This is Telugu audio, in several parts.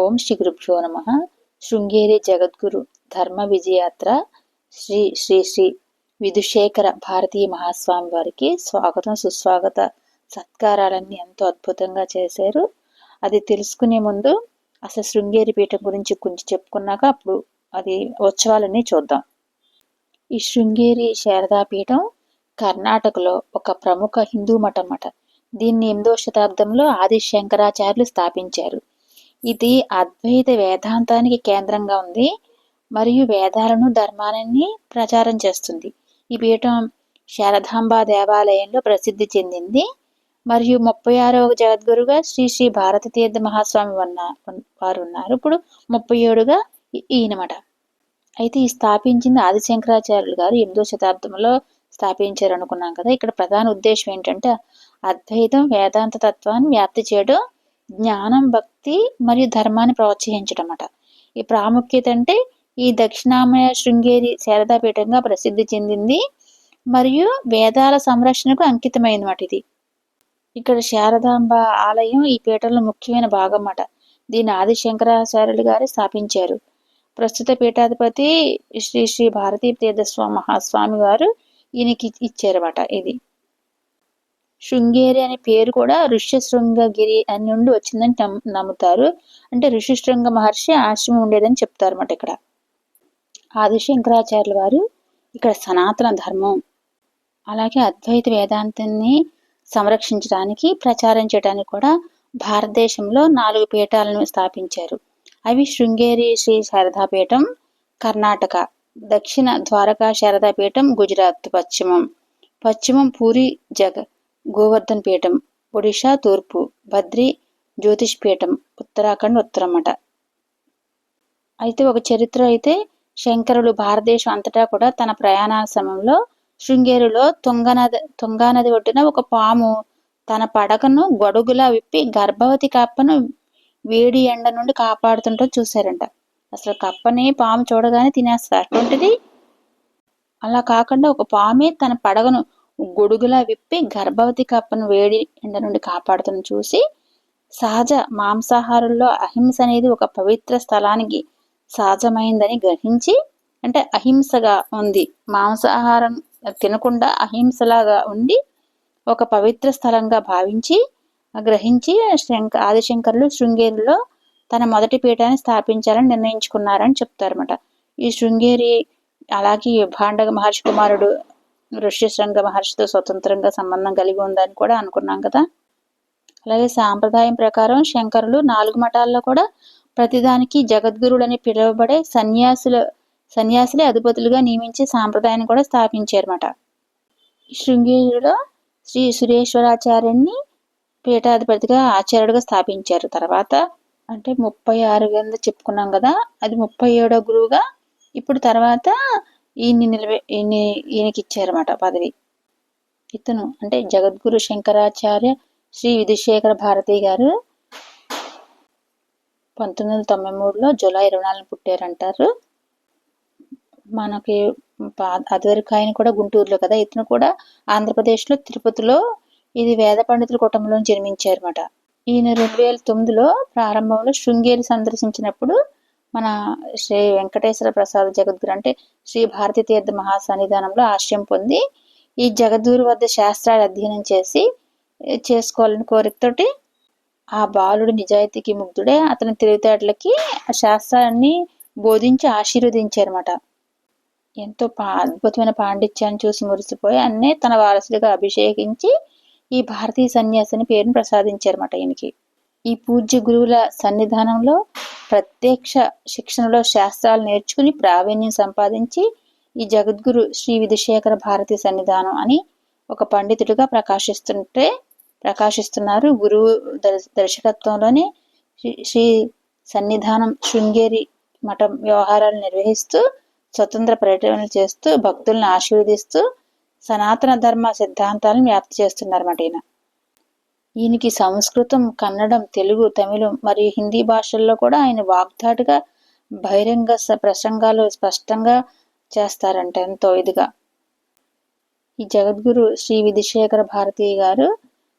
ఓం శ్రీ గురుభ్యో నమ. శృంగేరి జగద్గురు ధర్మ విజయాత్ర శ్రీ శ్రీ శ్రీ విధుశేఖర భారతీయ మహాస్వామి వారికి స్వాగతం సుస్వాగత సత్కారాలన్నీ ఎంతో అద్భుతంగా చేశారు. అది తెలుసుకునే ముందు అసలు శృంగేరి పీఠం గురించి కొంచెం చెప్పుకున్నాక అప్పుడు అది ఉత్సవాలన్నీ చూద్దాం. ఈ శృంగేరి శారదా పీఠం కర్ణాటకలో ఒక ప్రముఖ హిందూ మఠం అన్నమాట. దీన్ని ఎనిమిదవ శతాబ్దంలో ఆది శంకరాచార్యులు స్థాపించారు. ఇది అద్వైత వేదాంతానికి కేంద్రంగా ఉంది. మరియు వేదాలను ధర్మాలని ప్రచారం చేస్తుంది. ఈ పీఠం శారదాంబ దేవాలయంలో ప్రసిద్ధి చెందింది. మరియు ముప్పై ఆరవ జగద్గురుగా శ్రీ శ్రీ భారత తీర్థ మహాస్వామి ఉన్న వారు ఉన్నారు. ఇప్పుడు ముప్పై ఏడుగా ఈయనమాట. అయితే ఈ స్థాపించింది ఆదిశంకరాచార్యులు గారు. ఎనిమిదో శతాబ్దంలో స్థాపించారు అనుకున్నాం కదా. ఇక్కడ ప్రధాన ఉద్దేశం ఏంటంటే అద్వైతం వేదాంత తత్వాన్ని వ్యాప్తి చేయడం జ్ఞానం భక్తి మరియు ధర్మాన్ని ప్రోత్సహించడం అన్నమాట ఈ ప్రాముఖ్యత అంటే ఈ దక్షిణామయ శృంగేరి శారదాపీఠంగా ప్రసిద్ధి చెందింది మరియు వేదాల సంరక్షణకు అంకితమైంది ఇది. ఇక్కడ శారదాంబ ఆలయం ఈ పీఠంలో ముఖ్యమైన భాగం అన్నమాట దీన్ని ఆది శంకరాచార్యులు గారు స్థాపించారు. ప్రస్తుత పీఠాధిపతి శ్రీ శ్రీ భారతీ తీర్థస్వామి మహాస్వామి గారు ఈయనకి ఇచ్చారన్నమాట ఇది. శృంగేరి అనే పేరు కూడా ఋష్యశృంగగిరి అని నుండి వచ్చిందని నమ్ముతారు. అంటే ఋషిశృంగ మహర్షి ఆశ్రమం ఉండేదని చెప్తారన్నమాట ఇక్కడ. ఆదిశంకరాచార్యుల వారు ఇక్కడ సనాతన ధర్మం అలాగే అద్వైత వేదాంతాన్ని సంరక్షించడానికి ప్రచారం చేయడానికి కూడా భారతదేశంలో నాలుగు పీఠాలను స్థాపించారు. అవి శృంగేరి శ్రీ శారదాపీఠం కర్ణాటక దక్షిణ ద్వారకా శారదాపీఠం గుజరాత్ పశ్చిమం పశ్చిమం పూరి జగ గోవర్ధన్ పీఠం ఒడిషా తూర్పు బద్రి జ్యోతిష్ పీఠం ఉత్తరాఖండ్ ఉత్తరమట. అయితే ఒక చరిత్ర అయితే శంకరులు భారతదేశం అంతటా కూడా తన ప్రయాణాల సమయంలో శృంగేరిలో తుంగనది తుంగానది ఒడ్డున ఒక పాము తన పడకను గొడుగులా విప్పి గర్భవతి కప్పను వేడి ఎండ నుండి కాపాడుతుంటూ చూశారంట. అసలు కప్పని పాము చూడగానే తినేస్తారు. అటువంటిది అలా కాకుండా ఒక పామే తన పడగను గొడుగులా విప్పి గర్భవతి కప్పను వేడి ఎండ నుండి కాపాడుతున్న చూసి సహజ మాంసాహారుల్లో అహింస అనేది ఒక పవిత్ర స్థలానికి సహజమైందని గ్రహించి అంటే అహింసగా ఉంది. మాంసాహారం తినకుండా అహింసలాగా ఉండి ఒక పవిత్ర స్థలంగా భావించి గ్రహించి శంక ఆదిశంకరులు శృంగేరిలో తన మొదటి పీఠాన్ని స్థాపించాలని నిర్ణయించుకున్నారని చెప్తారన్నమాట. ఈ శృంగేరి అలాగే భాండగ మహర్షి కుమారుడు ఋష్యశృంగ మహర్షితో స్వతంత్రంగా సంబంధం కలిగి ఉందని కూడా అనుకున్నాం కదా. అలాగే సాంప్రదాయం ప్రకారం శంకరులు నాలుగు మఠాల్లో కూడా ప్రతిదానికి జగద్గురులని పిలువబడే సన్యాసుల సన్యాసులే అధిపతులుగా నియమించి సాంప్రదాయాన్ని కూడా స్థాపించారన్నమాట. శృంగేరిలో శ్రీ సురేశ్వరాచార్యుని పీఠాధిపతిగా ఆచార్యుడిగా స్థాపించారు. తర్వాత అంటే ముప్పై ఆరు కింద చెప్పుకున్నాం కదా అది ముప్పై ఏడో గురువుగా. ఇప్పుడు తర్వాత ఈయన్ని నిలబె ఈయన్ని ఈయనకి ఇచ్చారన్నమాట పదవి. ఇతను అంటే జగద్గురు శంకరాచార్య శ్రీ విధుశేఖర భారతి గారు పంతొమ్మిది వందల తొంభై మూడులో జూలై ఇరవై నాలుగు పుట్టారంటారు. మనకి అదివరకు ఆయన కూడా గుంటూరులో కదా ఇతను కూడా ఆంధ్రప్రదేశ్లో తిరుపతిలో ఇది వేద పండితుల కుటుంబంలో జన్మించారన్నమాట. ఈయన రెండు వేల తొమ్మిదిలో ప్రారంభంలో శృంగేరి సందర్శించినప్పుడు మన శ్రీ వెంకటేశ్వర ప్రసాద్ జగద్గురు అంటే శ్రీ భారతీ తీర్థ మహాసన్నిధానంలో ఆశ్రయం పొంది ఈ జగద్గురు వద్ద శాస్త్రాలు అధ్యయనం చేసి చేసుకోవాలని కోరికతోటి ఆ బాలుడు నిజాయితీకి ముగ్ధుడే. అతని తెలివితేటలకి ఆ శాస్త్రాన్ని బోధించి ఆశీర్వదించారన్నమాట. ఎంతో పా అద్భుతమైన పాండిత్యాన్ని చూసి మురిసిపోయి అన్నే తన వారసుడిగా అభిషేకించి ఈ భారతీయ సన్యాసిని పేరును ప్రసాదించారన్నమాట ఈయనకి. ఈ పూజ్య గురువుల సన్నిధానంలో ప్రత్యక్ష శిక్షణలో శాస్త్రాలు నేర్చుకుని ప్రావీణ్యం సంపాదించి ఈ జగద్గురు శ్రీ విధుశేఖర భారతీ సన్నిధానం అని ఒక పండితుడిగా ప్రకాశిస్తుంటే ప్రకాశిస్తున్నారు గురువు దర్శకత్వంలోనే శ్రీ సన్నిధానం శృంగేరి మఠం వ్యవహారాలు నిర్వహిస్తూ స్వతంత్ర పర్యటనలు చేస్తూ భక్తులను ఆశీర్వదిస్తూ సనాతన ధర్మ సిద్ధాంతాలను వ్యాప్తి చేస్తున్నారన్నమాట ఈయన. ఈయనకి సంస్కృతం కన్నడం తెలుగు తమిళం మరియు హిందీ భాషల్లో కూడా ఆయన వాగ్దాటుగా బహిరంగ ప్రసంగాలు స్పష్టంగా చేస్తారంట ఎంతో ఇదిగా. ఈ జగద్గురు శ్రీ విధిశేఖర భారతి గారు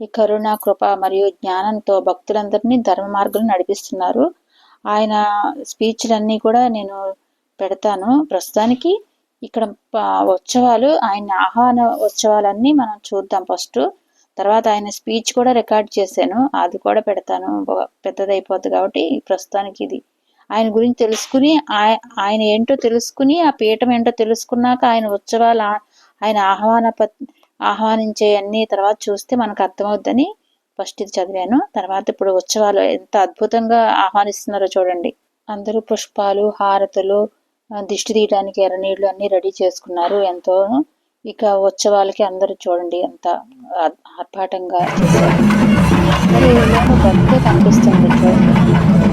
ఈ కరుణ కృప మరియు జ్ఞానంతో భక్తులందరినీ ధర్మ మార్గంలో నడిపిస్తున్నారు. ఆయన స్పీచ్లన్నీ కూడా నేను పెడతాను. ప్రస్తుతానికి ఇక్కడ ఉత్సవాలు ఆయన ఆహ్వాన ఉత్సవాలన్నీ మనం చూద్దాం ఫస్ట్. తర్వాత ఆయన స్పీచ్ కూడా రికార్డ్ చేశాను. అది కూడా పెడతాను. పెద్దదైపోద్ది కాబట్టి ప్రస్తుతానికి ఇది. ఆయన గురించి తెలుసుకుని ఆయన ఏంటో తెలుసుకుని ఆ పీఠం ఏంటో తెలుసుకున్నాక ఆయన ఉత్సవాలు ఆయన ఆహ్వాన పత్ ఆహ్వానించే అన్ని తర్వాత చూస్తే మనకు అర్థమవుద్దని ఫస్ట్ ఇది చదివాను. తర్వాత ఇప్పుడు ఉత్సవాలు ఎంత అద్భుతంగా ఆహ్వానిస్తున్నారో చూడండి. అందరూ పుష్పాలు హారతులు దిష్టి తీయడానికి ఎర్రనీళ్ళు అన్ని రెడీ చేసుకున్నారు. ఎంతో ఇక ఉత్సవాలకి అందరూ చూడండి ఎంత ఆర్భాటంగా చేశారు. కనిపిస్తుంది చూడండి.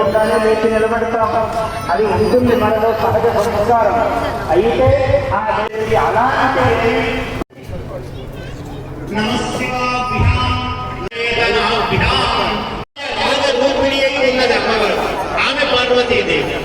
లేకుండానే లేచి నిలబెడతాం అది ఉంటుంది మనలో సహజ సంస్కారం. అయితే ఆ దేవి అలాంటి ఆమె పార్వతీదేవి.